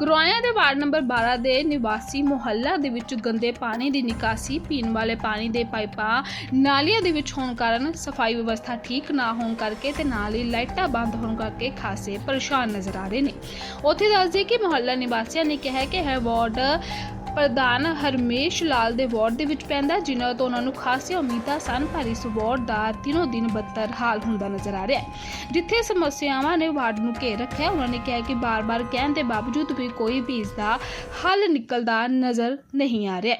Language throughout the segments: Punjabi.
ਗਰੋਇਆ ਦੇ ਵਾਰਡ ਨੰਬਰ 12 ਦੇ ਨਿਵਾਸੀ ਮੁਹੱਲਾ ਦੇ ਵਿੱਚ ਗੰਦੇ ਪਾਣੀ ਦੀ ਨਿਕਾਸੀ, ਪੀਣ ਵਾਲੇ ਪਾਣੀ ਦੇ ਪਾਈਪਾਂ ਨਾਲੀਆਂ ਦੇ ਵਿੱਚ ਹੋਣ ਕਾਰਨ ਸਫ਼ਾਈ ਵਿਵਸਥਾ ਠੀਕ ਨਾ ਹੋਣ ਕਰਕੇ ਤੇ ਨਾਲ ਹੀ ਲਾਈਟਾਂ ਬੰਦ ਹੋਣ ਕਰਕੇ ਖਾਸੇ ਪਰੇਸ਼ਾਨ ਨਜ਼ਰ ਆ ਰਹੇ ਨੇ। ਉੱਥੇ ਦੱਸਦੇ ਕਿ ਮੁਹੱਲਾ ਨਿਵਾਸੀਆਂ ਨੇ ਕਿਹਾ ਕਿ ਇਹ ਵਾਰਡ ਪ੍ਰਧਾਨ ਹਰਮੇਸ਼ ਲਾਲ ਦੇ ਵਾਰਡ ਦੇ ਵਿੱਚ ਪੈਂਦਾ ਜਿਨ੍ਹਾਂ ਤੋਂ ਉਹਨਾਂ ਨੂੰ ਖਾਸੀਆਂ ਉਮੀਦਾਂ ਸਨ। ਪਰ ਇਸ ਵਾਰਡ ਦਾ ਦਿਨੋ ਦਿਨ ਬਦਤਰ ਹਾਲ ਹੁੰਦਾ ਨਜ਼ਰ ਆ ਰਿਹਾ ਹੈ। ਜਿੱਥੇ ਸਮੱਸਿਆਵਾਂ ਨੇ ਵਾਰਡ ਨੂੰ ਘੇਰ ਰੱਖਿਆ, ਉਹਨਾਂ ਨੇ ਕਿਹਾ ਕਿ ਬਾਰ-ਬਾਰ ਕਹਿਣ ਦੇ ਬਾਵਜੂਦ ਵੀ ਕੋਈ ਵੀ ਇਸ ਦਾ ਹੱਲ ਨਿਕਲਦਾ ਨਜ਼ਰ ਨਹੀਂ ਆ ਰਿਹਾ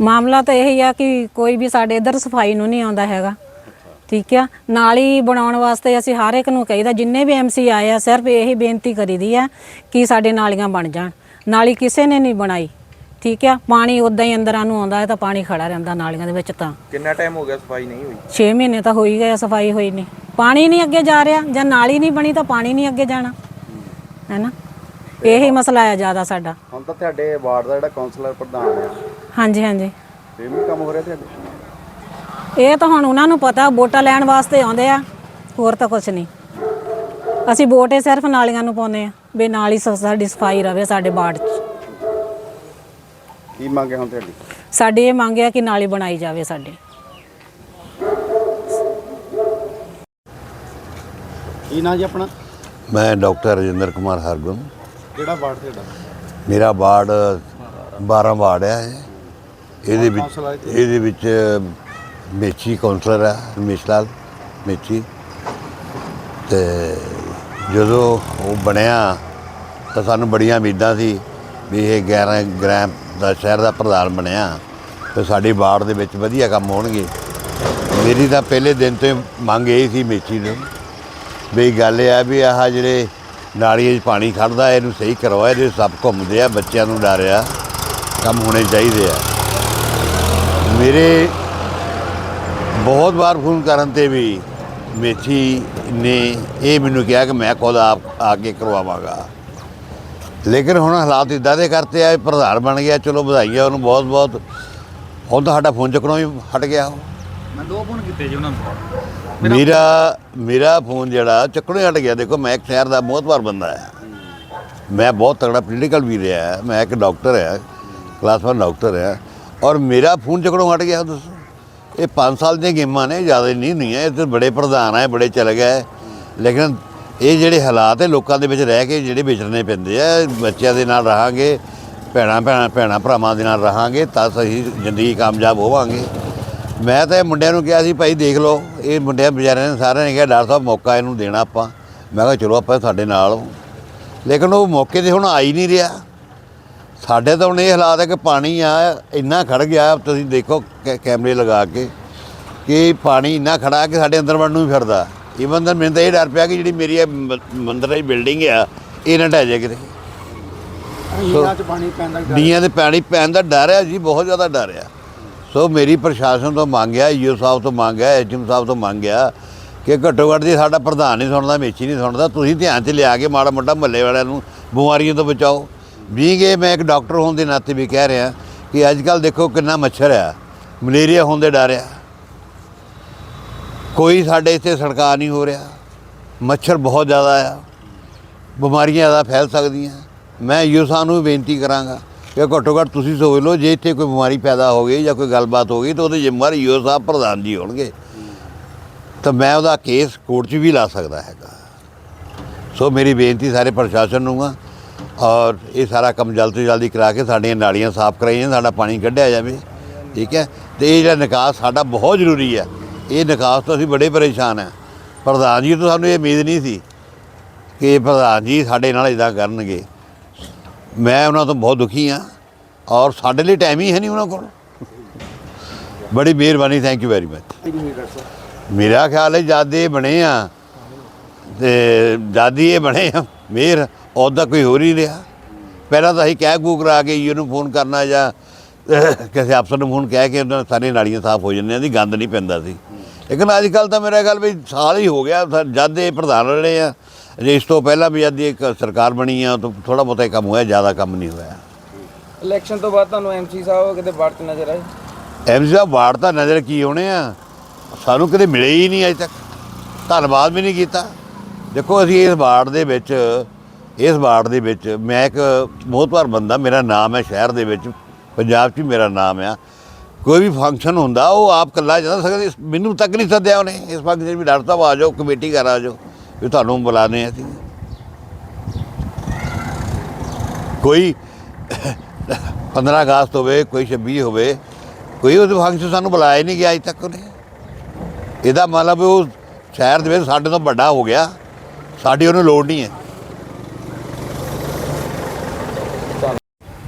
ਮਾਮਲਾ ਤਾਂ ਇਹ ਹੀ ਆ ਕਿ ਕੋਈ ਵੀ ਸਾਡੇ ਇੱਧਰ ਸਫ਼ਾਈ ਨੂੰ ਨਹੀਂ ਆਉਂਦਾ ਹੈਗਾ। ਠੀਕ ਆ? ਨਾਲੀ ਬਣਾਉਣ ਵਾਸਤੇ ਅਸੀਂ ਹਰ ਇੱਕ ਨੂੰ ਕਹੀਦਾ, ਜਿੰਨੇ ਵੀ ਐਮਸੀ ਆਏ ਆ, ਸਿਰਫ ਇਹੀ ਬੇਨਤੀ ਕਰੀਦੀ ਆ ਕਿ ਸਾਡੇ ਨਾਲੀਆਂ ਬਣ ਜਾਣ। ਨਾਲੀ ਕਿਸੇ ਨੇ ਨਹੀਂ ਬਣਾਈ ਠੀਕ ਆ? ਪਾਣੀ ਉਦਾਂ ਹੀ ਅੰਦਰਾਂ ਨੂੰ ਆਉਂਦਾ ਹੈ ਤਾਂ ਪਾਣੀ ਖੜਾ ਰਹਿੰਦਾ ਨਾਲੀਆਂ ਦੇ ਵਿੱਚ ਤਾਂ। ਕਿੰਨਾ ਟਾਈਮ ਹੋ ਗਿਆ ਸਫ਼ਾਈ ਨਹੀਂ ਹੋਈ? 6 ਮਹੀਨੇ ਤਾਂ ਹੋ ਹੀ ਗਏ ਆ, ਸਫ਼ਾਈ ਹੋਈ ਨਹੀਂ। ਪਾਣੀ ਨਹੀਂ ਅੱਗੇ ਜਾ ਰਿਹਾ ਜਾਂ ਨਾਲੀ ਨਹੀਂ ਬਣੀ ਤਾਂ ਪਾਣੀ ਨਹੀਂ ਅੱਗੇ ਜਾਣਾ। ਹੈਨਾ? ਇਹੀ ਮਸਲਾ ਆ ਜ਼ਿਆਦਾ ਸਾਡਾ। ਹੁਣ ਤਾਂ ਤੁਹਾਡੇ ਵਾਰਡ ਦਾ ਜਿਹੜਾ ਕਾਉਂਸਲਰ ਪ੍ਰਧਾਨ ਆ। ਹਾਂਜੀ ਹਾਂਜੀ। ਇਹ ਵੀ ਕੰਮ ਹੋ ਰਿਹਾ ਤੁਹਾਡੇ? ਇਹ ਤਾਂ ਹੁਣ ਉਹਨਾਂ ਨੂੰ ਪਤਾ ਵੋਟਾਂ ਲੈਣ ਵਾਸਤੇ ਆਉਂਦੇ ਆ ਹੋਰ ਤਾਂ ਕੁਝ ਨਹੀਂ। ਅਸੀਂ ਵੋਟੇ ਸਿਰਫ ਨਾਲੀਆਂ ਨੂੰ ਪਾਉਂਦੇ ਆ। ਵੀ ਨਾਲੀ ਸ- ਸਾਡੀ ਸਫ਼ਾਈ ਰਵੇ ਸਾਡੇ ਬਾੜ 'ਚ। ਕੀ ਮੰਗੇ ਹੁਣ ਤੁਹਾਡੀ? ਸਾਡੀ ਇਹ ਮੰਗ ਹੈ ਕਿ ਨਾਲੀ ਬਣਾਈ ਜਾਵੇ ਸਾਡੇ। ਕੀ ਨਾਂ ਜੀ ਆਪਣਾ? ਮੈਂ ਡਾਕਟਰ ਰਜਿੰਦਰ ਕੁਮਾਰ ਹਰਗੁਣ। ਕਿਹੜਾ ਵਾਰਡ ਤੁਹਾਡਾ? ਮੇਰਾ ਵਾਰਡ 12 ਵਾਰਡ ਹੈ ਇਹ। ਇਹਦੇ ਵਿੱਚ ਕੌਂਸਲਰ ਹੈ ਇਹਦੇ ਵਿੱਚ ਮੇਚੀ ਕਾਉਂਸਲਰ ਹੈ ਰਮੇਸ਼ ਲਾਲ ਮੇਚੀ। ਤੇ ਜਦੋਂ ਉਹ ਬਣਿਆ, ਤਾਂ ਸਾਨੂੰ ਬੜੀਆਂ ਉਮੀਦਾਂ ਸੀ ਵੀ ਇਹ 11 ਗ੍ਰਾਮ ਦਾ ਸ਼ਹਿਰ ਦਾ ਪ੍ਰਧਾਨ ਬਣਿਆ, ਤੇ ਸਾਡੀ ਵਾਰਡ ਦੇ ਵਿੱਚ ਵਧੀਆ ਕੰਮ ਹੋਣਗੇ। ਮੇਰੀ ਤਾਂ ਪਹਿਲੇ ਦਿਨ ਤੋਂ ਮੰਗ ਇਹ ਸੀ ਮੇਚੀ ਨੂੰ, ਵੀ ਗੱਲ ਇਹ ਆ ਵੀ ਆਹ ਜਿਹੜੇ ਨਾਲੀਆਂ 'ਚ ਪਾਣੀ ਖੜਦਾ ਇਹਨੂੰ ਸਹੀ ਕਰਵਾਇਆ ਇਹਦੇ ਸੱਪ ਘੁੰਮਦੇ ਆ, ਬੱਚਿਆਂ ਨੂੰ ਡਰਿਆ ਕੰਮ ਹੋਣੇ ਚਾਹੀਦੇ ਆ। ਮੇਰੇ ਬਹੁਤ ਵਾਰ ਫੋਨ ਕਰਨ ਤੇ ਵੀ ਮੇਥੀ ਨੇ ਇਹ ਮੈਨੂੰ ਕਿਹਾ ਕਿ ਮੈਂ ਖੁਦ ਆਪ ਆ ਕੇ ਕਰਵਾਵਾਂਗਾ। ਲੇਕਿਨ ਹੁਣ ਹਾਲਾਤ ਇਦਾਂ ਦੇ ਕਰਤੇ ਆ ਪ੍ਰਧਾਨ ਬਣ ਗਿਆ ਚਲੋ ਵਧਾਈਆਂ ਉਹਨੂੰ ਬਹੁਤ ਬਹੁਤ ਹੁਣ ਤਾਂ ਸਾਡਾ ਫੋਨ ਚੱਕਣੋਂ ਹੀ ਹਟ ਗਿਆ ਮੈਂ ਦੋ ਫੋਨ ਕੀਤੇ ਜੀ ਉਹਨਾਂ ਨੂੰ। ਮੇਰਾ ਮੇਰਾ ਫੋਨ ਜਿਹੜਾ ਚੱਕਣੋਂ ਹੀ ਹਟ ਗਿਆ। ਦੇਖੋ ਮੈਂ ਇੱਕ ਸ਼ਹਿਰ ਦਾ ਮੋਹਤਵਾਰ ਬੰਦਾ ਹੈ ਮੈਂ ਬਹੁਤ ਤਗੜਾ ਪੋਲੀਟੀਕਲ ਵੀ ਰਿਹਾ। ਮੈਂ ਇੱਕ ਡਾਕਟਰ ਹੈ ਕਲਾਸ 1 ਡਾਕਟਰ ਹੈ ਔਰ ਮੇਰਾ ਫੋਨ ਚੱਕਣੋਂ ਹਟ ਗਿਆ ਦੱਸੋ। ਇਹ 5 ਸਾਲ ਦੀਆਂ ਗੇਮਾਂ ਨੇ, ਜ਼ਿਆਦਾ ਨਹੀਂ ਹੁੰਦੀਆਂ, ਇਹ ਤੇ ਬੜੇ ਪ੍ਰਧਾਨ ਹੈ ਬੜੇ ਚਲੇ ਗਏ ਲੇਕਿਨ ਇਹ ਜਿਹੜੇ ਹਾਲਾਤ ਹੈ ਲੋਕਾਂ ਦੇ ਵਿੱਚ ਰਹਿ ਕੇ ਜਿਹੜੇ ਵਿਚਰਨੇ ਪੈਂਦੇ ਆ, ਬੱਚਿਆਂ ਦੇ ਨਾਲ ਰਹਾਂਗੇ, ਭੈਣਾਂ ਭੈਣਾਂ ਭੈਣਾਂ, ਭਰਾਵਾਂ ਦੇ ਨਾਲ ਰਹਾਂਗੇ, ਤਾਂ ਸਹੀ ਜ਼ਿੰਦਗੀ ਕਾਮਯਾਬ ਹੋਵਾਂਗੇ। ਮੈਂ ਤਾਂ ਇਹ ਮੁੰਡਿਆਂ ਨੂੰ ਕਿਹਾ ਸੀ, ਭਾਈ ਦੇਖ ਲਓ, ਇਹ ਮੁੰਡਿਆਂ ਵਿਚਾਰਿਆਂ ਨੇ ਸਾਰਿਆਂ ਨੇ ਕਿਹਾ, ਡਾਕਟਰ ਸਾਹਿਬ, ਮੌਕਾ ਇਹਨੂੰ ਦੇਣਾ ਆਪਾਂ। ਮੈਂ ਕਿਹਾ, ਚਲੋ, ਆਪਾਂ ਤੁਹਾਡੇ ਨਾਲ ਹਾਂ। ਲੇਕਿਨ ਉਹ ਮੌਕੇ ਤੇ ਹੁਣ ਆ ਹੀ ਨਹੀਂ ਰਿਹਾ। ਸਾਡੇ ਤਾਂ ਹੁਣ ਇਹ ਹਾਲਾਤ ਹੈ ਕਿ ਪਾਣੀ ਆ ਇੰਨਾ ਖੜ ਗਿਆ ਤੁਸੀਂ ਦੇਖੋ ਕੈਮਰੇ ਲਗਾ ਕੇ ਕਿ ਪਾਣੀ ਇੰਨਾ ਖੜਾ ਕਿ ਸਾਡੇ ਅੰਦਰ ਵੜਨ ਨੂੰ ਵੀ ਫਿਰਦਾ। ਇਵਨ ਤਾਂ ਮੈਨੂੰ ਤਾਂ ਇਹ ਡਰ ਪਿਆ ਕਿ ਜਿਹੜੀ ਮੇਰੀ ਇਹ ਮੰਦਰ ਦੀ ਬਿਲਡਿੰਗ ਆ ਇਹ ਨਾ ਢਹਿ ਜਾਏ ਕਿਤੇ। ਇਹਨਾਂ 'ਚ ਪਾਣੀ ਪੈਂਦਾ ਡੀਆਂ ਦੇ ਪਾਣੀ ਪੈਣ ਦਾ ਡਰ ਹੈ ਜੀ ਬਹੁਤ ਜ਼ਿਆਦਾ ਡਰ ਆ। ਸੋ ਮੇਰੀ ਪ੍ਰਸ਼ਾਸਨ ਤੋਂ ਮੰਗਿਆ ਈਓ ਸਾਹਿਬ ਤੋਂ ਮੰਗਿਆ ਐਚਐਮ ਸਾਹਿਬ ਤੋਂ ਮੰਗਿਆ ਕਿ ਘੱਟੋ ਘੱਟ ਜੀ ਸਾਡਾ ਪ੍ਰਧਾਨ ਨਹੀਂ ਸੁਣਦਾ ਮੇਚੀ ਨਹੀਂ ਸੁਣਦਾ ਤੁਸੀਂ ਧਿਆਨ 'ਚ ਲਿਆ ਕੇ ਮਾੜਾ ਮੋਟਾ ਮਹੱਲੇ ਵਾਲਿਆਂ ਨੂੰ ਬਿਮਾਰੀਆਂ ਤੋਂ ਬਚਾਓ। ਵੀ ਕਿ ਮੈਂ ਇੱਕ ਡਾਕਟਰ ਹੋਣ ਦੇ ਨਾਤੇ ਵੀ ਕਹਿ ਰਿਹਾ ਕਿ ਅੱਜ ਕੱਲ ਦੇਖੋ ਕਿੰਨਾ ਮੱਛਰ ਆ, ਮਲੇਰੀਆ ਹੋਣ ਦੇ ਡਰ ਆ। ਕੋਈ ਸਾਡੇ ਇੱਥੇ ਸੜਕਾਂ ਨਹੀਂ ਹੋ ਰਿਹਾ, ਮੱਛਰ ਬਹੁਤ ਜ਼ਿਆਦਾ ਆ, ਬਿਮਾਰੀਆਂ ਜ਼ਿਆਦਾ ਫੈਲ ਸਕਦੀਆਂ। ਮੈਂ ਯੂ ਸਾਹਿਬ ਨੂੰ ਵੀ ਬੇਨਤੀ ਕਰਾਂਗਾ ਕਿ ਘੱਟੋ ਘੱਟ ਤੁਸੀਂ ਸੋਚ ਲਓ, ਜੇ ਇੱਥੇ ਕੋਈ ਬਿਮਾਰੀ ਪੈਦਾ ਹੋ ਗਈ ਜਾਂ ਕੋਈ ਗੱਲਬਾਤ ਹੋ ਗਈ, ਤਾਂ ਉਹਦੇ ਜ਼ਿੰਮੇਵਾਰ ਯੂ ਸਾਹਿਬ ਪ੍ਰਧਾਨ ਜੀ ਹੋਣਗੇ। ਤਾਂ ਮੈਂ ਉਹਦਾ ਕੇਸ ਕੋਰਟ 'ਚ ਵੀ ਲਾ ਸਕਦਾ ਹੈਗਾ। ਸੋ ਮੇਰੀ ਬੇਨਤੀ ਸਾਰੇ ਪ੍ਰਸ਼ਾਸਨ ਨੂੰ ਆ ਔਰ ਇਹ ਸਾਰਾ ਕੰਮ ਜਲਦ ਤੋਂ ਜਲਦੀ ਕਰਾ ਕੇ ਸਾਡੀਆਂ ਨਾਲੀਆਂ ਸਾਫ਼ ਕਰਾਈਆਂ, ਸਾਡਾ ਪਾਣੀ ਕੱਢਿਆ ਜਾਵੇ, ਠੀਕ ਹੈ? ਤੇ ਇਹ ਜਿਹੜਾ ਨਿਕਾਸ ਸਾਡਾ ਬਹੁਤ ਜ਼ਰੂਰੀ ਹੈ। ਇਹ ਨਿਕਾਸ ਤੋਂ ਅਸੀਂ ਬੜੇ ਪਰੇਸ਼ਾਨ ਹਾਂ। ਪ੍ਰਧਾਨ ਜੀ ਤੋਂ ਸਾਨੂੰ ਇਹ ਉਮੀਦ ਨਹੀਂ ਸੀ ਕਿ ਪ੍ਰਧਾਨ ਜੀ ਸਾਡੇ ਨਾਲ ਇਦਾਂ ਕਰਨਗੇ। ਮੈਂ ਉਹਨਾਂ ਤੋਂ ਬਹੁਤ ਦੁਖੀ ਹਾਂ ਔਰ ਸਾਡੇ ਲਈ ਟਾਈਮ ਹੀ ਹੈ ਨਹੀਂ ਉਹਨਾਂ ਕੋਲ। ਬੜੀ ਮਿਹਰਬਾਨੀ ਥੈਂਕ ਯੂ ਵੈਰੀ ਮਚ ਮੇਰਾ ਖਿਆਲ ਹੈ, ਜਦ ਇਹ ਬਣੇ ਆ, ਤੇ ਦਾਦੀ ਇਹ ਬਣੇ ਆ ਮਿਹਰ ਉਹਦਾ ਕੋਈ ਹੋ ਨਹੀਂ ਰਿਹਾ। ਪਹਿਲਾਂ ਤਾਂ ਅਸੀਂ ਕਹਿ ਕੂ ਕਰਾ ਕੇ ਇਹਨੂੰ ਫੋਨ ਕਰਨਾ ਜਾਂ ਕਿਸੇ ਅਫਸਰ ਨੂੰ ਫੋਨ ਕਹਿ ਕੇ ਉਹਨਾਂ ਸਾਰੀਆਂ ਨਾਲੀਆਂ ਸਾਫ਼ ਹੋ ਜਾਂਦੀਆਂ ਸੀ ਗੰਦ ਨਹੀਂ ਪੈਂਦਾ ਸੀ। ਲੇਕਿਨ ਅੱਜ ਕੱਲ ਤਾਂ ਮੇਰਾ ਗੱਲ ਵੀ ਸਾਲ ਹੀ ਹੋ ਗਿਆ ਜਦ ਇਹ ਪ੍ਰਧਾਨ ਰਹੇ ਆ ਜੇ ਇਸ ਤੋਂ ਪਹਿਲਾਂ ਵੀ ਜਦ ਇੱਕ ਸਰਕਾਰ ਬਣੀ ਆ ਤਾਂ ਥੋੜਾ ਬਹੁਤਾ ਹੀ ਕੰਮ ਹੋਇਆ ਜ਼ਿਆਦਾ ਕੰਮ ਨਹੀਂ ਹੋਇਆ। ਇਲੈਕਸ਼ਨ ਤੋਂ ਬਾਅਦ ਤੁਹਾਨੂੰ ਐਮਸੀ ਸਾਹਿਬ ਕਿਤੇ ਬਾੜ ਚ ਨਜ਼ਰ ਆਏ? ਐਮਸੀ ਸਾਹਿਬ ਵਾਰਡ ਤਾਂ ਨਜ਼ਰ ਕੀ ਹੋਣੇ ਆ ਸਾਨੂੰ ਕਦੇ ਮਿਲੇ ਹੀ ਨਹੀਂ ਅਜੇ ਤੱਕ। ਧੰਨਵਾਦ ਵੀ ਨਹੀਂ ਕੀਤਾ। ਦੇਖੋ ਅਸੀਂ ਇਸ ਵਾਰਡ ਦੇ ਵਿੱਚ ਇਸ ਵਾਰਡ ਦੇ ਵਿੱਚ ਮੈਂ ਇੱਕ ਬਹੁਤ ਵਾਰ ਬੰਦਾ, ਮੇਰਾ ਨਾਮ ਹੈ ਸ਼ਹਿਰ ਦੇ ਵਿੱਚ, ਪੰਜਾਬ 'ਚ ਮੇਰਾ ਨਾਮ ਆ। ਕੋਈ ਵੀ ਫੰਕਸ਼ਨ ਹੁੰਦਾ, ਉਹ ਆਪ ਕੱਲਾ ਜਾਂਦਾ ਸਕਦਾ ਮੈਨੂੰ ਤੱਕ ਨਹੀਂ ਸੱਦਿਆ ਉਹਨੇ, ਇਸ ਫੰਕਸ਼ਨ ਵੀ ਡਾਕਟਰ ਸਾਹਿਬ ਆ ਜਾਓ ਕਮੇਟੀ ਘਰ ਆ ਜਾਓ ਵੀ ਤੁਹਾਨੂੰ ਬੁਲਾਣੇ ਆ ਅਸੀਂ। ਕੋਈ 15 ਅਗਸਤ ਹੋਵੇ, ਕੋਈ 26 ਹੋਵੇ, ਕੋਈ ਉਹਦੇ ਫੰਕਸ਼ਨ ਸਾਨੂੰ ਬੁਲਾਇਆ ਨਹੀਂ ਗਿਆ ਅਜੇ ਤੱਕ ਉਹਨੇ। ਇਹਦਾ ਮਤਲਬ ਉਹ ਸ਼ਹਿਰ ਦੇ ਵਿੱਚ ਸਾਡੇ ਤੋਂ ਵੱਡਾ ਹੋ ਗਿਆ, ਸਾਡੀ ਉਹਨੂੰ ਲੋੜ ਨਹੀਂ ਹੈ।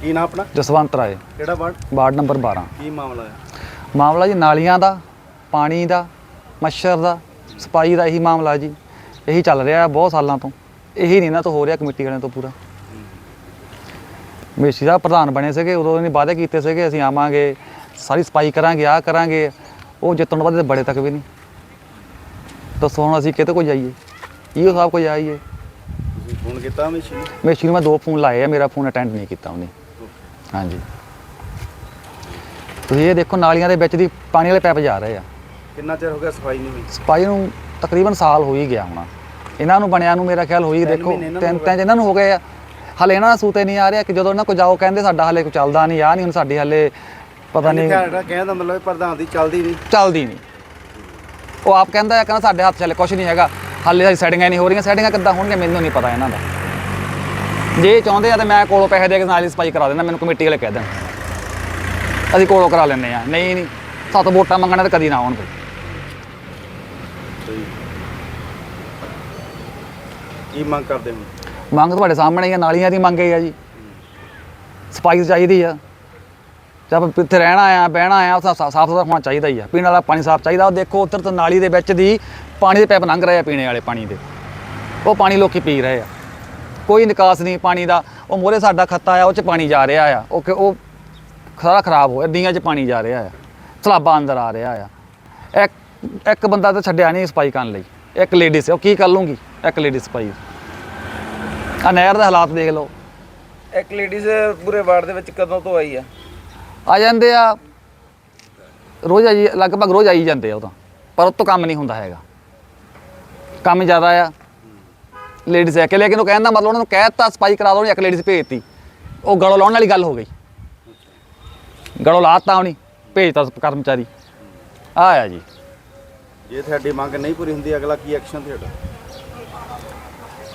ਕੀ ਨਾਂ ਆਪਣਾ? ਜਸਵੰਤ ਰਾਏ। ਕਿਹੜਾ ਵਾਰਡ? ਵਾਰਡ ਨੰਬਰ 12 ਕੀ ਮਾਮਲਾ ਹੈ? ਮਾਮਲਾ ਜੀ ਨਾਲੀਆਂ ਦਾ ਪਾਣੀ ਦਾ ਮੱਛਰ ਦਾ ਸਫ਼ਾਈ ਦਾ ਇਹੀ ਮਾਮਲਾ ਜੀ। ਇਹੀ ਚੱਲ ਰਿਹਾ ਬਹੁਤ ਸਾਲਾਂ ਤੋਂ। ਇਹੀ ਨਹੀਂ ਨਾ ਤੋਂ ਹੋ ਰਿਹਾ ਕਮੇਟੀ ਵਾਲਿਆਂ ਤੋਂ ਪੂਰਾ। ਮੇਸ਼ੀ ਦਾ ਪ੍ਰਧਾਨ ਬਣੇ ਸੀਗੇ ਉਦੋਂ ਇਹਨੇ ਵਾਅਦੇ ਕੀਤੇ ਸੀਗੇ ਅਸੀਂ ਆਵਾਂਗੇ ਸਾਰੀ ਸਫ਼ਾਈ ਕਰਾਂਗੇ ਆ ਕਰਾਂਗੇ। ਉਹ ਜਿੱਤਣ ਇਹਦੇ ਬੜੇ ਤੱਕ ਵੀ ਨਹੀਂ। ਦੱਸੋ ਹੁਣ ਅਸੀਂ ਕਿਤੇ ਕੋ ਜਾਈਏ? ਇਹੋ ਸਾਹਿਬ ਕੋ ਜਾਈਏ ਤੁਸੀਂ ਫੋਨ ਕੀਤਾ ਮਸ਼ੀਨ ਨੂੰ? ਮੇਸ਼ੀ ਨੂੰ ਮੈਂ ਦੋ ਫੋਨ ਲਾਏ ਆ ਮੇਰਾ ਫੋਨ ਅਟੈਂਡ ਨਹੀਂ ਕੀਤਾ ਉਹਨੇ। ਹਾਂਜੀ। ਤੁਸੀਂ ਇਹ ਦੇਖੋ ਨਾਲੀਆਂ ਦੇ ਵਿੱਚ ਦੀ ਪਾਣੀ ਵਾਲੇ ਪੈਪ ਜਾ ਰਹੇ ਆ। ਕਿੰਨਾ ਚਿਰ ਹੋ ਗਿਆ ਸਫ਼ਾਈ ਨਹੀਂ ਹੋਈ? ਸਪਾਈ ਨੂੰ ਤਕਰੀਬਨ ਸਾਲ ਹੋ ਹੀ ਗਿਆ ਹੋਣਾ। ਇਹਨਾਂ ਨੂੰ ਬਣਿਆ ਨੂੰ ਮੇਰਾ ਖਿਆਲ ਹੋਈ ਤਿੰਨ ਦੇਖੋ ਮਹੀਨੇ ਇਹਨਾਂ ਨੂੰ ਤਿੰਨ ਹੋ ਤਿੰਨ ਇਹਨਾਂ ਨੂੰ ਹੋ ਗਏ ਆ। ਹਲੇ ਇਹਨਾਂ ਦਾ ਸੂਤੇ ਨਹੀਂ ਆ ਰਿਹਾ ਕਿ ਜਦੋਂ ਇਹਨਾਂ ਕੋ ਜਾਓ ਕਹਿੰਦੇ ਸਾਡਾ ਹਲੇ ਕੋ ਚੱਲਦਾ ਨਹੀਂ ਆ ਨਹੀਂ ਹੁਣ ਸਾਡੀ ਹਲੇ ਪਤਾ ਨਹੀਂ ਜਿਹੜਾ ਕਹਿਣ ਦਾ ਮਤਲਬ ਹੈ ਪ੍ਰਧਾਨ ਦੀ ਚੱਲਦੀ ਨਹੀਂ। ਚੱਲਦੀ ਨਹੀਂ। ਉਹ ਆਪ ਕਹਿੰਦਾ ਹੈ ਕਹਿੰਦਾ ਸਾਡੇ ਹੱਥ 'ਚ ਹਲੇ ਕੁਝ ਨਹੀਂ ਹੈਗਾ। ਹਲੇ ਸਾਡੀ ਸੈਟਿੰਗਾਂ ਨਹੀਂ ਹੋ ਰਹੀਆਂ। ਸੈਟਿੰਗਾਂ ਕਿੱਦਾਂ ਹੋਣਗੀਆਂ ਮੈਨੂੰ ਨਹੀਂ ਪਤਾ ਇਹਨਾਂ ਦਾ। ਜੇ ਚਾਹੁੰਦੇ ਆ ਤਾਂ ਮੈਂ ਕੋਲੋਂ ਪੈਸੇ ਦੇ ਕੇ ਨਾਲ ਹੀ ਸਫ਼ਾਈ ਕਰਾ ਦੇਣਾ ਮੈਨੂੰ ਕਮੇਟੀ ਵਾਲੇ ਕਹਿ ਦੇਣ। ਅਸੀਂ ਕੋਲੋਂ ਕਰਾ ਲੈਂਦੇ ਆ ਨਹੀਂ ਨਹੀਂ ਸਾਤੋਂ ਵੋਟਾਂ ਮੰਗਣਾ ਤਾਂ ਕਦੀ ਨਾ ਆਉਣ ਕੋਈ। ਕੀ ਮੰਗ ਕਰਦੇ ਹੋ? ਮੰਗ ਤੁਹਾਡੇ ਸਾਹਮਣੇ ਹੀ ਆ ਨਾਲੀਆਂ ਦੀ ਮੰਗ ਹੀ ਆ ਜੀ। ਸਫ਼ਾਈ ਚਾਹੀਦੀ ਆ। ਜਦ ਇੱਥੇ ਰਹਿਣਾ ਆ ਬਹਿਣਾ ਆ ਉਹ ਸਾਫ਼ ਸੁਥਰਾ ਹੋਣਾ ਚਾਹੀਦਾ ਹੀ ਆ। ਪੀਣ ਵਾਲਾ ਪਾਣੀ ਸਾਫ਼ ਚਾਹੀਦਾ। ਉਹ ਦੇਖੋ ਉੱਧਰ ਤੋਂ ਨਾਲੀ ਦੇ ਵਿੱਚ ਦੀ ਪਾਣੀ ਦੇ ਪੈਪ ਲੰਘ ਰਹੇ ਆ ਪੀਣੇ ਵਾਲੇ ਪਾਣੀ ਦੇ। ਉਹ ਪਾਣੀ ਲੋਕੀ ਪੀ ਰਹੇ ਆ। ਕੋਈ ਨਿਕਾਸ ਨਹੀਂ ਪਾਣੀ ਦਾ। ਉਹ ਮੋਰੇ ਸਾਡਾ ਖੱਤਾ ਆ ਉਹ ਚ ਪਾਣੀ ਜਾ ਰਿਹਾ ਆ। ਉਹ ਕਿ- ਉਹ ਸਾਰਾ ਖਰਾਬ ਹੋ ਰਿਹਾ ਡੀਆਂ 'ਚ ਪਾਣੀ ਜਾ ਰਿਹਾ ਆ। ਸਲਾਬਾ ਅੰਦਰ ਆ ਰਿਹਾ ਆ। ਇੱਕ ਇੱਕ ਬੰਦਾ ਤਾਂ ਛੱਡਿਆ ਨਹੀਂ ਸਫ਼ਾਈ ਕਰਨ ਲਈ। ਇੱਕ ਲੇਡੀਜ਼ ਉਹ ਕੀ ਕਰ ਲੂੰਗੀ? ਇੱਕ ਲੇਡੀ ਸਫ਼ਾਈ ਆ ਨਹਿਰ ਦੇ ਹਾਲਾਤ ਦੇਖ ਲਓ। ਇੱਕ ਲੇਡੀਜ਼ ਪੂਰੇ ਵਾਰਡ ਦੇ ਵਿੱਚ ਕਦੋਂ ਤੋਂ ਆਈ ਆ? ਆ ਜਾਂਦੇ ਆ ਰੋਜ਼ ਆਈ ਲਗਭਗ ਰੋਜ਼ ਆਈ ਜਾਂਦੇ ਆ ਉਹ ਤਾਂ। ਪਰ ਉਹ ਤੋਂ ਕੰਮ ਨਹੀਂ ਹੁੰਦਾ ਹੈਗਾ। ਕੰਮ ਜ਼ਿਆਦਾ ਆ। ਲੇਡੀਜ਼ ਹੈ ਕਿ ਲੇਕਿਨ ਉਹ ਕਹਿਣ ਦਾ ਮਤਲਬ ਉਹਨਾਂ ਨੂੰ ਕਹਿ ਦਿੱਤਾ ਸਫ਼ਾਈ ਕਰਾ ਦੋ ਇੱਕ ਲੇਡੀਜ਼ ਭੇਜਤੀ। ਉਹ ਗਲੋਂ ਲਾਉਣ ਵਾਲੀ ਗੱਲ ਹੋ ਗਈ। ਗਲੋਂ ਲਾਤਾ ਉਹਨੀ ਭੇਜਤਾ ਕਰਮਚਾਰੀ। ਆ ਆ ਜੀ। ਜੇ ਤੁਹਾਡੀ ਮੰਗ ਨਹੀਂ ਪੂਰੀ ਹੁੰਦੀ ਅਗਲਾ ਕੀ ਐਕਸ਼ਨ ਤੁਹਾਡਾ?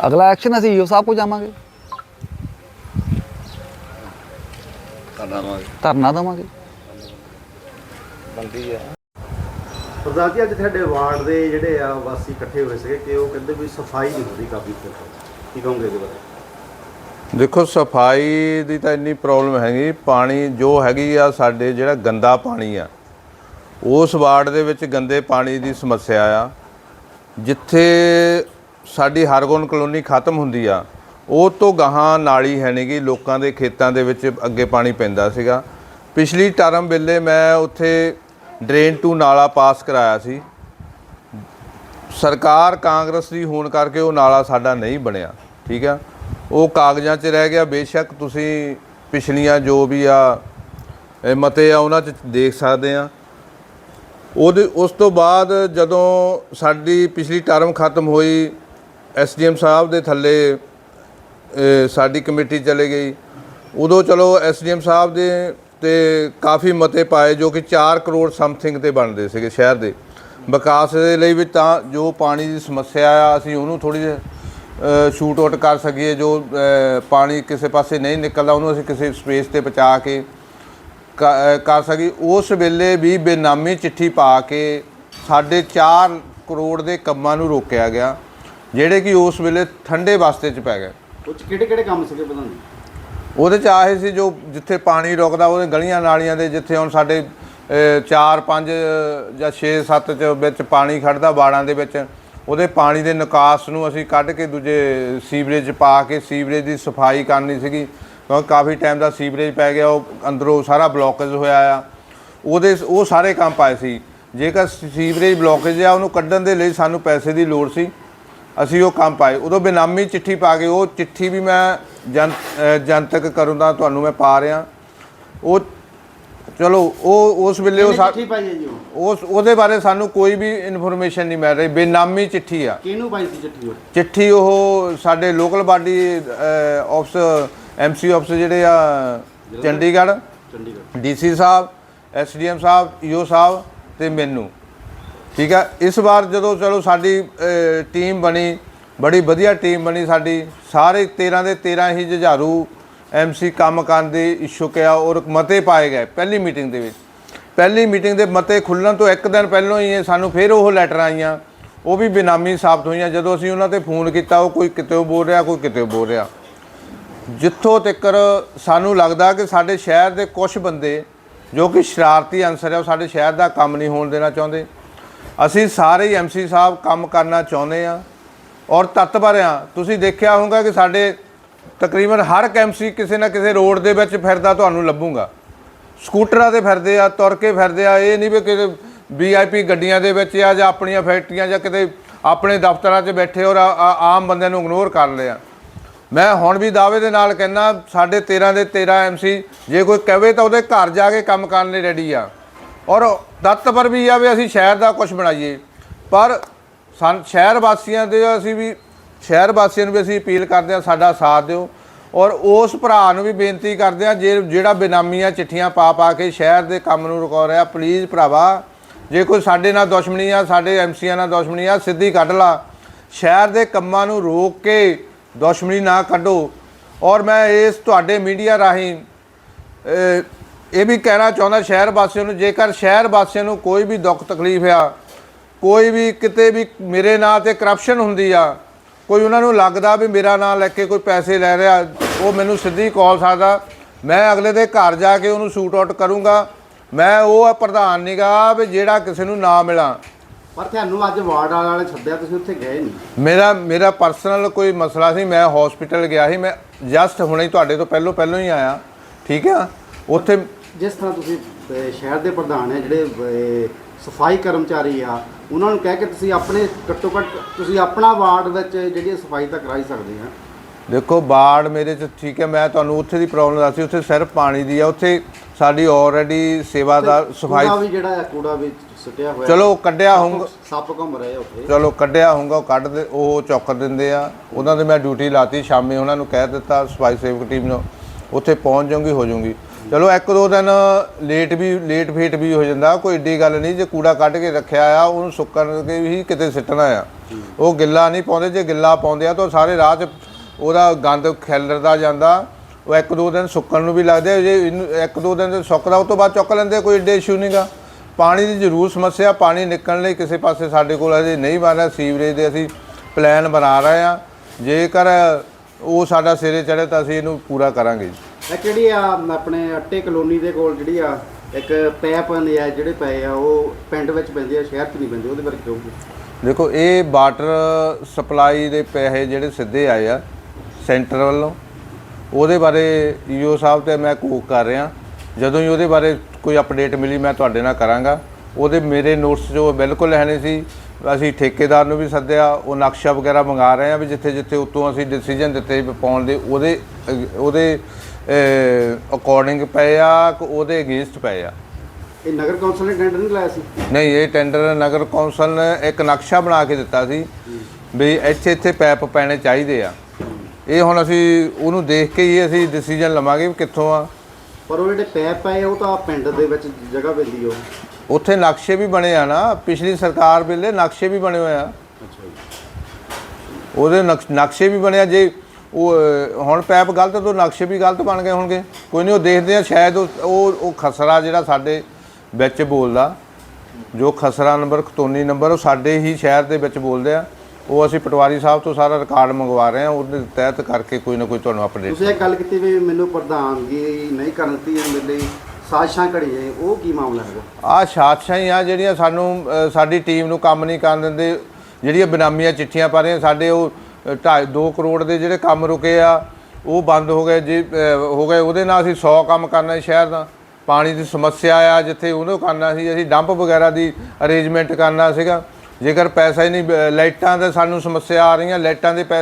ਅਗਲਾ ਐਕਸ਼ਨ ਅਸੀਂ ਈਓ ਸਾਹਿਬ ਕੋ ਜਾਵਾਂਗੇ। ਧਰਨਾ ਦੇਵਾਂਗੇ। ਬੰਦੀ ਆ। ਪ੍ਰਧਾਨ ਜੀ, ਅੱਜ ਤੁਹਾਡੇ ਵਾਰਡ ਦੇ ਜਿਹੜੇ ਆ ਵਾਸੀ ਇਕੱਠੇ ਹੋਏ ਸੀਗੇ ਕਿ ਉਹ ਕਹਿੰਦੇ ਵੀ ਸਫ਼ਾਈ ਨਹੀਂ ਹੋ ਰਹੀ ਕਾਫੀ ਚਿਰ ਤੋਂ। ਕੀ ਕਹੋਗੇ ਇਹਦੇ ਬਾਰੇ? ਦੇਖੋ, ਸਫ਼ਾਈ ਦੀ ਤਾਂ ਇੰਨੀ ਪ੍ਰੋਬਲਮ ਹੈਗੀ। ਪਾਣੀ ਜੋ ਹੈਗੀ ਆ, ਸਾਡੇ ਜਿਹੜਾ ਗੰਦਾ ਪਾਣੀ ਆ, ਉਸ ਵਾਰਡ ਦੇ ਵਿੱਚ ਗੰਦੇ ਪਾਣੀ ਦੀ ਸਮੱਸਿਆ ਆ। ਜਿੱਥੇ ਸਾਡੀ ਹਰਗੋਨ ਕਲੋਨੀ ਖਤਮ ਹੁੰਦੀ ਆ, ਉਹ ਤੋਂ ਗਾਹਾਂ ਨਾਲੀ ਹੈ ਨਹੀਂਗੀ ਲੋਕਾਂ ਦੇ ਖੇਤਾਂ ਦੇ ਵਿੱਚ ਅੱਗੇ ਪਾਣੀ ਪੈਂਦਾ ਸੀਗਾ। ਪਿਛਲੀ ਟਰਮ ਵੇਲੇ ਮੈਂ ਉੱਥੇ ਡਰੇਨ ਟੂ ਨਾਲਾ ਪਾਸ ਕਰਾਇਆ ਸੀ। ਸਰਕਾਰ ਕਾਂਗਰਸ ਦੀ ਹੋਣ ਕਰਕੇ ਉਹ ਨਾਲਾ ਸਾਡਾ ਨਹੀਂ ਬਣਿਆ, ਠੀਕ ਆ? ਉਹ ਕਾਗਜ਼ਾਂ 'ਚ ਰਹਿ ਗਿਆ, ਬੇਸ਼ੱਕ ਤੁਸੀਂ ਪਿਛਲੀਆਂ ਜੋ ਵੀ ਆ ਮਤੇ ਆ, ਉਹਨਾਂ 'ਚ ਦੇਖ ਸਕਦੇ ਆ। ਉਹਦੇ, ਉਸ ਤੋਂ ਬਾਅਦ ਜਦੋਂ ਸਾਡੀ ਪਿਛਲੀ ਟਰਮ ਖਤਮ ਹੋਈ ਐਸਡੀਐਮ ਸਾਹਿਬ ਦੇ ਥੱਲੇ ਸਾਡੀ ਕਮੇਟੀ ਚਲੇ ਗਈ। ਉਦੋਂ ਚਲੋ ਐਸਡੀਐਮ ਸਾਹਿਬ ਦੇ ਤੇ ਕਾਫੀ ਮਤੇ ਪਾਏ ਜੋ ਕਿ 4 ਕਰੋੜ ਸਮਥਿੰਗ ਤੇ ਬਣਦੇ ਸੀਗੇ ਸ਼ਹਿਰ ਦੇ। ਵਿਕਾਸ ਦੇ ਲਈ ਵੀ ਤਾਂ ਜੋ ਪਾਣੀ ਦੀ ਸਮੱਸਿਆ ਆ, ਅਸੀਂ ਉਹਨੂੰ ਥੋੜੀ ਜਿਹੀ ਸ਼ੂਟ ਆਊਟ ਕਰ ਸਕੀਏ। ਜੋ ਪਾਣੀ ਕਿਸੇ ਪਾਸੇ ਨਹੀਂ ਨਿਕਲਦਾ, ਉਹਨੂੰ ਅਸੀਂ ਕਿਸੇ ਸਪੇਸ ਤੇ ਪਹੁੰਚਾ ਕੇ ਕ- ਕਰ ਸਕੀ ਉਸ ਵੇਲੇ ਵੀ ਬੇਨਾਮੀ ਚਿੱਠੀ ਪਾ ਕੇ ਸਾਡੇ 4 ਕਰੋੜ ਦੇ ਕੰਮਾਂ ਨੂੰ ਰੋਕਿਆ ਗਿਆ, ਜਿਹੜੇ ਕਿ ਉਸ ਵੇਲੇ ਠੰਡੇ ਵਾਸਤੇ ਚ ਪੈ ਗਏ। ਉਹ ਕਿਹੜੇ ਕਿਹੜੇ ਕੰਮ ਸੀਗੇ ਪ੍ਰਧਾਨ ਉਹਦੇ ਚ ਆਏ ਸੀ ਜੋ ਜਿੱਥੇ ਪਾਣੀ ਰੁਕਦਾ, ਉਹਦੇ ਗਲੀਆਂ ਨਾਲੀਆਂ ਦੇ ਜਿੱਥੇ ਹੁਣ ਸਾਡੇ 4 5 ਜਾਂ 6 7 ਚ ਵਿੱਚ ਪਾਣੀ ਖੜਦਾ ਬਾੜਾਂ ਦੇ ਵਿੱਚ, ਉਹਦੇ ਪਾਣੀ ਦੇ ਨਿਕਾਸ ਨੂੰ ਅਸੀਂ ਕੱਢ ਕੇ ਦੂਜੇ ਸੀਵਰੇਜ 'ਚ ਪਾ ਕੇ ਸੀਵਰੇਜ ਦੀ ਸਫ਼ਾਈ ਕਰਨੀ ਸੀਗੀ। ਕਿਉਂਕਿ ਕਾਫੀ ਟਾਈਮ ਦਾ ਸੀਵਰੇਜ ਪੈ ਗਿਆ, ਉਹ ਅੰਦਰੋਂ ਸਾਰਾ ਬਲੌਕੇਜ ਹੋਇਆ ਆ। ਉਹਦੇ ਉਹ ਸਾਰੇ ਕੰਮ ਪਾਏ ਸੀ। ਜੇਕਰ ਸੀਵਰੇਜ ਬਲੌਕੇਜ ਆ, ਉਹਨੂੰ ਕੱਢਣ ਦੇ ਲਈ ਸਾਨੂੰ ਪੈਸੇ ਦੀ ਲੋੜ ਸੀ। ਅਸੀਂ ਉਹ ਕੰਮ ਪਾਏ। ਉਦੋਂ ਬੇਨਾਮੀ ਚਿੱਠੀ ਪਾ ਕੇ ਉਹ ਚਿੱਠੀ ਵੀ ਮੈਂ ਜਨ ਜਨਤਕ ਕਰਨ ਦਾ ਤੁਹਾਨੂੰ ਮੈਂ ਪਾ ਰਿਹਾ। ਉਹ ਚਲੋ ਉਹ ਉਸ ਵੇਲੇ ਉਹ ਚਿੱਠੀ ਪਾਈ ਹੈ ਜੀ ਉਸ ਉਹਦੇ ਬਾਰੇ ਸਾਨੂੰ ਕੋਈ ਵੀ ਇਨਫੋਰਮੇਸ਼ਨ ਨਹੀਂ ਮਿਲ ਰਹੀ। ਬੇਨਾਮੀ ਚਿੱਠੀ ਆ। ਕਿਹਨੂੰ ਪਾਈ ਸੀ ਚਿੱਠੀ ਉਹ? ਚਿੱਠੀ ਉਹ ਸਾਡੇ local body office MC office ਜਿਹੜੇ ਆ Chandigarh Chandigarh. DC sahib SDM sahib EO sahib ਤੇ ਮੈਨੂੰ। ਠੀਕ ਹੈ? ਇਸ ਵਾਰ ਜਦੋਂ ਚਲੋ ਸਾਡੀ ਟੀਮ ਬਣੀ, ਬੜੀ ਵਧੀਆ ਟੀਮ ਬਣੀ ਸਾਡੀ, ਸਾਰੇ 13 ਦੇ 13 ਹੀ ਜੁਝਾਰੂ ਐਮਸੀ ਕੰਮ ਕਰਨ ਦੇ ਇਛੁਕ ਆ ਔਰ ਮਤੇ ਪਾਏ ਗਏ ਪਹਿਲੀ ਮੀਟਿੰਗ ਦੇ ਵਿੱਚ। ਪਹਿਲੀ ਮੀਟਿੰਗ ਦੇ ਮਤੇ ਖੁੱਲਣ ਤੋਂ ਇੱਕ ਦਿਨ ਪਹਿਲਾਂ ਹੀ ਇਹ ਸਾਨੂੰ ਫਿਰ ਉਹ ਲੈਟਰ ਆਈਆਂ। ਉਹ ਵੀ ਬੇਨਾਮੀ ਸਾਬਤ ਹੋਈਆਂ। ਜਦੋਂ ਅਸੀਂ ਉਹਨਾਂ ਤੇ ਫੋਨ ਕੀਤਾ, ਉਹ ਕੋਈ ਕਿਤੇ ਬੋਲ ਰਿਹਾ, ਕੋਈ ਕਿਤੇ ਬੋਲ ਰਿਹਾ। ਜਿੱਥੋਂ ਤੱਕ ਸਾਨੂੰ ਲੱਗਦਾ ਕਿ ਸਾਡੇ ਸ਼ਹਿਰ ਦੇ ਕੁਝ ਬੰਦੇ ਜੋ ਕਿ ਸ਼ਰਾਰਤੀ ਅਨਸਰ ਹੈ ਉਹ ਸਾਡੇ ਸ਼ਹਿਰ ਦਾ ਕੰਮ ਨਹੀਂ ਹੋਣ ਦੇਣਾ ਚਾਹੁੰਦੇ। ਅਸੀਂ ਸਾਰੇ ਹੀ ਐਮਸੀ ਸਾਹਿਬ ਕੰਮ ਕਰਨਾ ਚਾਹੁੰਦੇ ਆ ਔਰ ਤਤਪਰ ਆ ਤੁਸੀਂ ਦੇਖਿਆ ਹੋਊਗਾ ਕਿ ਸਾਡੇ ਤਕਰੀਬਨ ਹਰ ਐਮਸੀ ਕਿਸੇ ਨਾ ਕਿਸੇ ਰੋਡ ਦੇ ਵਿੱਚ ਫਿਰਦਾ ਤੁਹਾਨੂੰ ਲੱਭੂਗਾ। ਸਕੂਟਰਾਂ ਤੇ ਫਿਰਦੇ ਆ ਤੁਰ ਕੇ ਫਿਰਦੇ ਆ, ਇਹ ਨਹੀਂ ਵੀ ਕਿਤੇ ਵੀਆਈਪੀ ਗੱਡੀਆਂ ਦੇ ਵਿੱਚ ਆ ਜਾਂ ਆਪਣੀਆਂ ਫੈਕਟਰੀਆਂ ਜਾਂ ਕਿਤੇ ਆਪਣੇ ਦਫ਼ਤਰਾਂ 'ਚ ਬੈਠੇ ਔਰ ਆਮ ਬੰਦਿਆਂ ਨੂੰ ਇਗਨੋਰ ਕਰ ਲਿਆ ਮੈਂ ਹੁਣ ਵੀ ਦਾਅਵੇ ਦੇ ਨਾਲ ਕਹਿੰਦਾ, ਸਾਡੇ 13 ਦੇ 13 ਐਮਸੀ ਜੇ ਕੋਈ ਕਹੇ ਤਾਂ ਉਹਦੇ ਘਰ ਜਾ ਕੇ ਕੰਮ ਕਰਨ ਲਈ ਰੈਡੀ ਆ। ਔਰ ਤਤਪਰ ਵੀ ਆ ਵੀ ਅਸੀਂ ਸ਼ਹਿਰ ਦਾ ਕੁਝ ਬਣਾਈਏ। ਪਰ ਸਨ ਸ਼ਹਿਰ ਵਾਸੀਆਂ ਦੇ ਅਸੀਂ ਵੀ, ਸ਼ਹਿਰ ਵਾਸੀਆਂ ਨੂੰ ਵੀ ਅਸੀਂ ਅਪੀਲ ਕਰਦੇ ਹਾਂ, ਸਾਡਾ ਸਾਥ ਦਿਓ। ਔਰ ਉਸ ਭਰਾ ਨੂੰ ਵੀ ਬੇਨਤੀ ਕਰਦੇ ਹਾਂ, ਜੇ ਜਿਹੜਾ ਬੇਨਾਮੀਆਂ ਚਿੱਠੀਆਂ ਪਾ ਪਾ ਕੇ ਸ਼ਹਿਰ ਦੇ ਕੰਮ ਨੂੰ ਰੁਕਾ ਰਿਹਾ ਪਲੀਜ਼ ਭਰਾਵਾ, ਜੇ ਕੋਈ ਸਾਡੇ ਨਾਲ ਦੁਸ਼ਮਣੀ ਆ, ਸਾਡੇ ਐਮਸੀਆਂ ਨਾਲ ਦੁਸ਼ਮਣੀ ਆ, ਸਿੱਧੀ ਕੱਢ ਲਾ। ਸ਼ਹਿਰ ਦੇ ਕੰਮਾਂ ਨੂੰ ਰੋਕ ਕੇ ਦੁਸ਼ਮਣੀ ਨਾ ਕੱਢੋ। ਔਰ ਮੈਂ ਇਸ ਤੁਹਾਡੇ ਮੀਡੀਆ ਰਾਹੀਂ ਇਹ ਵੀ ਕਹਿਣਾ ਚਾਹੁੰਦਾ ਸ਼ਹਿਰ ਵਾਸੀਆਂ ਨੂੰ ਜੇਕਰ ਸ਼ਹਿਰ ਵਾਸੀਆਂ ਨੂੰ ਕੋਈ ਵੀ ਦੁੱਖ ਤਕਲੀਫ ਆ ਕੋਈ ਵੀ ਕਿਤੇ ਵੀ ਮੇਰੇ ਨਾਂ ਤੇ ਕਰਪਸ਼ਨ ਹੁੰਦੀ ਆ ਕੋਈ ਉਹਨਾਂ ਨੂੰ ਲੱਗਦਾ ਵੀ ਮੇਰਾ ਨਾਂ ਲੈ ਕੇ ਕੋਈ ਪੈਸੇ ਲੈ ਰਿਹਾ ਉਹ ਮੈਨੂੰ ਸਿੱਧੀ ਕਾਲ ਸਕਦਾ ਮੈਂ ਅਗਲੇ ਦੇ ਘਰ ਜਾ ਕੇ ਉਹਨੂੰ ਸ਼ੂਟ ਆਊਟ ਕਰੂੰਗਾ ਮੈਂ ਉਹ ਪ੍ਰਧਾਨ ਨਿਗਾ ਵੀ ਜਿਹੜਾ ਕਿਸੇ ਨੂੰ ਨਾ ਮਿਲਾਂ। ਪਰ ਤੁਹਾਨੂੰ ਅੱਜ ਵਾਰਡ ਵਾਲੇ ਸੱਦਿਆ ਤੁਸੀਂ ਉੱਥੇ ਗਏ ਨਹੀਂ। ਮੇਰਾ ਮੇਰਾ ਪਰਸਨਲ ਕੋਈ ਮਸਲਾ ਸੀ ਮੈਂ ਹਸਪੀਟਲ ਗਿਆ ਸੀ ਮੈਂ ਜਸਟ ਹੁਣੇ ਤੁਹਾਡੇ ਤੋਂ ਪਹਿਲੋਂ ਪਹਿਲੋਂ ਹੀ ਆਇਆ ਠੀਕ ਆ? ਉੱਥੇ ਜਿਸ ਤਰ੍ਹਾਂ ਤੁਸੀਂ ਅਹ, ਸ਼ਹਿਰ ਦੇ ਪ੍ਰਧਾਨ ਹੈ ਜਿਹੜੇ ਅਹ, ਸਫ਼ਾਈ ਕਰਮਚਾਰੀ ਆ ਉਹਨਾਂ ਨੂੰ ਕਹਿ ਕੇ ਤੁਸੀਂ ਆਪਣੇ ਘੱਟੋ ਘੱਟ ਤੁਸੀਂ ਆਪਣਾ ਵਾਰਡ ਵਿੱਚ ਜਿਹੜੀ ਸਫ਼ਾਈ ਤਾਂ ਕਰਾਈ ਸਕਦੇ ਆ। ਦੇਖੋ ਬਾੜ ਮੇਰੇ ਚ ਠੀਕ ਹੈ ਮੈਂ ਤੁਹਾਨੂੰ ਉੱਥੇ ਦੀ ਪ੍ਰੋਬਲਮ ਦੱਸੀ ਉੱਥੇ ਸਿਰਫ ਪਾਣੀ ਦੀ ਆ ਉੱਥੇ ਸਾਡੀ ਆਲਰੇਡੀ ਸੇਵਾਦਾਰ ਸਫ਼ਾਈ ਕੂੜਾ ਵੀ ਜਿਹੜਾ ਹੈ ਕੂੜਾ ਵੀ ਸੁੱਟਿਆ ਹੋਇਆ। ਚਲੋ ਕੱਢਿਆ ਹੋਊਗਾ। ਸੱਪ ਘੁੰਮ ਰਹੇ ਉੱਥੇ। ਚਲੋ ਕੱਢਿਆ ਹੋਊਗਾ ਉਹ ਕੱਢ ਦੇ ਉਹ ਚੁੱਕ ਦਿੰਦੇ ਆ। ਉਹਨਾਂ ਦੇ ਮੈਂ ਡਿਊਟੀ ਲਾਤੀ ਸ਼ਾਮੇ ਉਹਨਾਂ ਨੂੰ ਕਹਿ ਦਿੱਤਾ ਸਫ਼ਾਈ ਸੇਵਕ ਟੀਮ ਨੂੰ ਉੱਥੇ ਪਹੁੰਚ ਜਾਊਂਗੀ ਹੋ ਜਾਊਂਗੀ। ਚਲੋ ਇੱਕ ਦੋ ਦਿਨ ਲੇਟ ਵੀ ਲੇਟ ਫੇਟ ਵੀ ਹੋ ਜਾਂਦਾ। ਕੋਈ ਏਡੀ ਗੱਲ ਨਹੀਂ ਜੇ ਕੂੜਾ ਕੱਢ ਕੇ ਰੱਖਿਆ ਆ ਉਹਨੂੰ ਸੁੱਕਣ ਕੇ ਵੀ ਕਿਤੇ ਸਿੱਟਣਾ ਆ। ਉਹ ਗਿੱਲਾ ਨਹੀਂ ਪਾਉਂਦੇ ਜੇ ਗਿੱਲਾ ਪਾਉਂਦੇ ਆ ਤਾਂ ਉਹ ਸਾਰੇ ਰਾਹ 'ਚ ਉਹਦਾ ਗੰਦ ਖਿਲਰਦਾ ਜਾਂਦਾ। ਉਹ ਇੱਕ ਦੋ ਦਿਨ ਸੁੱਕਣ ਨੂੰ ਵੀ ਲੱਗਦੇ ਆ, ਜੇ ਇਹਨੂੰ ਇੱਕ ਦੋ ਦਿਨ ਸੁੱਕਦਾ ਉਹ ਤੋਂ ਬਾਅਦ ਚੁੱਕ ਲੈਂਦੇ ਕੋਈ ਏਡੇ ਇਸ਼ੂ ਨਹੀਂਗਾ ਪਾਣੀ ਦੀ ਜ਼ਰੂਰ ਸਮੱਸਿਆ ਪਾਣੀ ਨਿਕਲਣ ਲਈ ਕਿਸੇ ਪਾਸੇ ਸਾਡੇ ਕੋਲ ਅਜੇ ਨਹੀਂ ਬਣ ਰਿਹਾ ਸੀਵਰੇਜ ਦੇ ਅਸੀਂ ਪਲਾਨ ਬਣਾ ਰਹੇ ਆ। ਜੇਕਰ ਉਹ ਸਾਡਾ ਸਿਰੇ ਚੜੇ ਤਾਂ ਅਸੀਂ ਇਹਨੂੰ ਪੂਰਾ ਕਰਾਂਗੇ। ਜੀ ਇਹ ਕਿਹੜੀ ਆ, ਆਪਣੇ ਅੱਟੇ ਕਲੋਨੀ ਦੇ ਕੋਲ ਜਿਹੜੀ ਆ, ਇੱਕ ਪੈਪ ਨੇ ਆ, ਜਿਹੜੇ ਪਏ ਆ, ਉਹ ਪਿੰਡ ਵਿੱਚ ਪੈਂਦੇ ਆ, ਸ਼ਹਿਰ 'ਚ ਨਹੀਂ ਪੈਂਦੇ, ਉਹਦੇ ਬਾਰੇ ਕਹੋਗੇ ਦੇਖੋ, ਇਹ ਵਾਟਰ ਸਪਲਾਈ ਦੇ ਪੈਸੇ ਜਿਹੜੇ ਸਿੱਧੇ ਆਏ ਆ, ਸੈਂਟਰ ਵੱਲੋਂ, ਉਹਦੇ ਬਾਰੇ ਈਓ ਸਾਹਿਬ ਤੇ ਮੈਂ ਕੋਕ ਕਰ ਰਿਹਾ। ਜਦੋਂ ਹੀ ਉਹਦੇ ਬਾਰੇ ਕੋਈ ਅਪਡੇਟ ਮਿਲੀ, ਮੈਂ ਤੁਹਾਡੇ ਨਾਲ ਕਰਾਂਗਾ। ਉਹਦੇ ਮੇਰੇ ਨੋਟਸ ਜੋ ਬਿਲਕੁਲ ਲੈਣੇ ਸੀ ਅਸੀਂ ਠੇਕੇਦਾਰ ਨੂੰ ਵੀ ਸੱਦਿਆ ਉਹ ਨਕਸ਼ਾ ਵਗੈਰਾ ਮੰਗਾ ਰਹੇ ਆ ਵੀ ਜਿੱਥੇ ਜਿੱਥੇ ਉਤੋਂ ਅਸੀਂ ਡਿਸੀਜਨ ਦਿੱਤੇ ਪਾਉਣ ਦੇ ਉਹਦੇ ਉਹਦੇ ਅਕੋਰਡਿੰਗ ਪਏ ਆ ਕਿ ਉਹਦੇ ਅਗੇਂਸਟ ਪਏ ਆ। ਇਹ ਨਗਰ ਕੌਂਸਲ ਨੇ ਟੈਂਡਰ ਨਹੀਂ ਲਾਇਆ ਸੀ? ਨਹੀਂ ਇਹ ਟੈਂਡਰ ਨਗਰ ਕੌਂਸਲ ਨੇ ਇੱਕ ਨਕਸ਼ਾ ਬਣਾ ਕੇ ਦਿੱਤਾ ਸੀ ਵੀ ਇੱਥੇ ਇੱਥੇ ਪੈਪ ਪੈਣੇ ਚਾਹੀਦੇ ਆ। ਇਹ ਹੁਣ ਅਸੀਂ ਉਹਨੂੰ ਦੇਖ ਕੇ ਹੀ ਅਸੀਂ ਡਿਸੀਜਨ ਲਵਾਂਗੇ ਕਿੱਥੋਂ ਆ। ਪਰ ਉਹ ਜਿਹੜੇ ਪੈਪ ਪਏ ਉਹ ਤਾਂ ਪਿੰਡ ਦੇ ਵਿੱਚ ਜਗ੍ਹਾ ਪੈਂਦੀ ਉਹ। ਉੱਥੇ ਨਕਸ਼ੇ ਵੀ ਬਣੇ ਆ ਨਾ ਪਿਛਲੀ ਸਰਕਾਰ ਵੇਲੇ ਨਕਸ਼ੇ ਵੀ ਬਣੇ ਹੋਏ ਆ। ਉਹਦੇ ਨਕਸ਼- ਵੀ ਬਣਿਆ ਜੇ ਉਹ ਹੁਣ ਪੈਪ ਗਲਤ ਤੋਂ ਨਕਸ਼ੇ ਵੀ ਗਲਤ ਬਣ ਗਏ ਹੋਣਗੇ। ਕੋਈ ਨਹੀਂ ਉਹ ਦੇਖਦੇ ਆ ਸ਼ਾਇਦ ਉਹ ਉਹ ਖਸਰਾ ਜਿਹੜਾ ਸਾਡੇ ਵਿੱਚ ਬੋਲਦਾ ਜੋ ਖਸਰਾ ਨੰਬਰ ਖਤੋਨੀ ਨੰਬਰ ਉਹ ਸਾਡੇ ਹੀ ਸ਼ਹਿਰ ਦੇ ਵਿੱਚ ਬੋਲਦੇ ਆ। ਉਹ ਅਸੀਂ ਪਟਵਾਰੀ ਸਾਹਿਬ ਤੋਂ ਸਾਰਾ ਰਿਕਾਰਡ ਮੰਗਵਾ ਰਹੇ ਆ ਉਹਦੇ ਤਹਿਤ ਕਰਕੇ ਕੋਈ ਨਾ ਕੋਈ ਤੁਹਾਨੂੰ ਅਪਡੇਟ ਤੁਸੀਂ ਇਹ ਗੱਲ ਕੀਤੀ ਵੀ ਮੈਨੂੰ ਪ੍ਰਧਾਨਗੀ ਨਹੀਂ ਕਰਨ ਦਿੱਤੀ ਮੇਰੇ ਲਈ ਸਾਜ਼ਿਸ਼ਾਂ ਘੜੀਆਂ ਉਹ ਕੀ ਮਾਮਲਾ ਹੈਗਾ? ਆ ਸਾਜ਼ਿਸ਼ਾਂ ਆ ਜਿਹੜੀਆਂ ਸਾਨੂੰ ਅ, ਸਾਡੀ ਟੀਮ ਨੂੰ ਕੰਮ ਨਹੀਂ ਕਰਨ ਦਿੰਦੇ। ਜਿਹੜੀਆਂ ਬਨਾਮੀਆਂ ਚਿੱਠੀਆਂ ਪਾ ਰਹੀਆਂ ਸਾਡੇ ਉਹ 2 ਕਰੋੜ ਦੇ ਜਿਹੜੇ ਕੰਮ ਰੁਕੇ ਆ ਉਹ ਬੰਦ ਹੋ ਗਏ ਜੇ ਅ, ਹੋ ਗਏ। ਉਹਦੇ ਨਾਲ ਅਸੀਂ 100 ਕੰਮ ਕਰਨਾ ਸੀ ਸ਼ਹਿਰ ਦਾ। ਪਾਣੀ ਦੀ ਸਮੱਸਿਆ ਆ ਜਿੱਥੇ ਉਹਨੂੰ ਕਰਨਾ ਸੀ ਅਸੀਂ ਡੰਪ ਵਗੈਰਾ ਦੀ ਅਰੇਂਜਮੈਂਟ ਕਰਨਾ ਸੀਗਾ। ਜੇਕਰ ਪੈਸਾ ਹੀ ਨਹੀਂ ਅ, ਲਾਈਟਾਂ ਦੇ ਸਾਨੂੰ ਸਮੱਸਿਆ ਆ ਰਹੀਆਂ ਲਾਈਟਾਂ ਦੇ ਪੈਸੇ